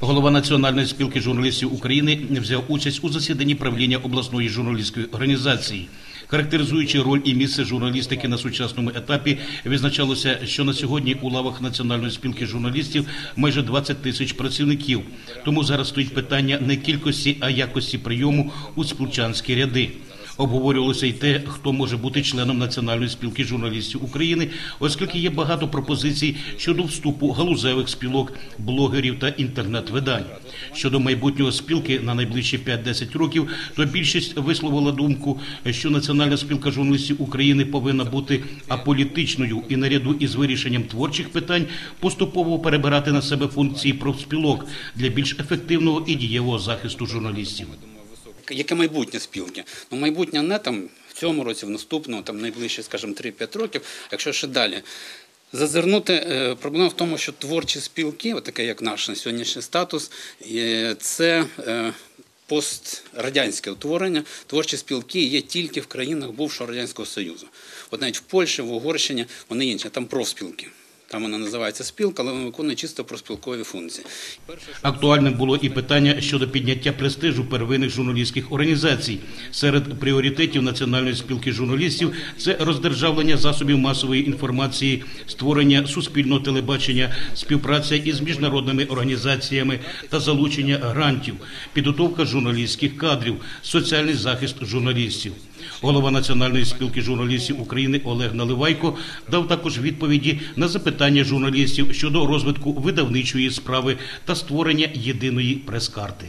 Голова Національної спілки журналістів України взяв участь у засіданні правління обласної журналістської організації. Характеризуючи роль і місце журналістики на сучасному етапі, відзначалося, що на сьогодні у лавах Національної спілки журналістів майже 20 тисяч працівників. Тому зараз стоїть питання не кількості, а якості прийому у спілчанські ряди. Обговорювалося й те, хто може бути членом Національної спілки журналістів України, оскільки є багато пропозицій щодо вступу галузевих спілок, блогерів та інтернет-видань. Щодо майбутнього спілки на найближчі 5-10 років, то більшість висловила думку, що Національна спілка журналістів України повинна бути аполітичною і наряду із вирішенням творчих питань поступово перебирати на себе функції профспілок для більш ефективного і дієвого захисту журналістів. Яке майбутнє спілки? Ну, майбутнє не там в цьому році, в наступному, там найближче, скажімо, 3-5 років, якщо ще далі. Зазирнути е, проблема в тому, що творчі спілки, таке як наш на сьогоднішній статус, це е, пострадянське утворення. Творчі спілки є тільки в країнах бувшого радянського союзу. От навіть в Польщі, в Угорщині вони інші, там профспілки. Там вона називається спілка, але вона виконує чисто профспілкові функції. Актуальним було і питання щодо підняття престижу первинних журналістських організацій. Серед пріоритетів Національної спілки журналістів це роздержавлення засобів масової інформації, створення суспільного телебачення, співпраця із міжнародними організаціями та залучення грантів, підготовка журналістських кадрів, соціальний захист журналістів. Голова Національної спілки журналістів України Олег Наливайко дав також відповіді на запитання журналістів щодо розвитку видавничої справи та створення єдиної прес-карти.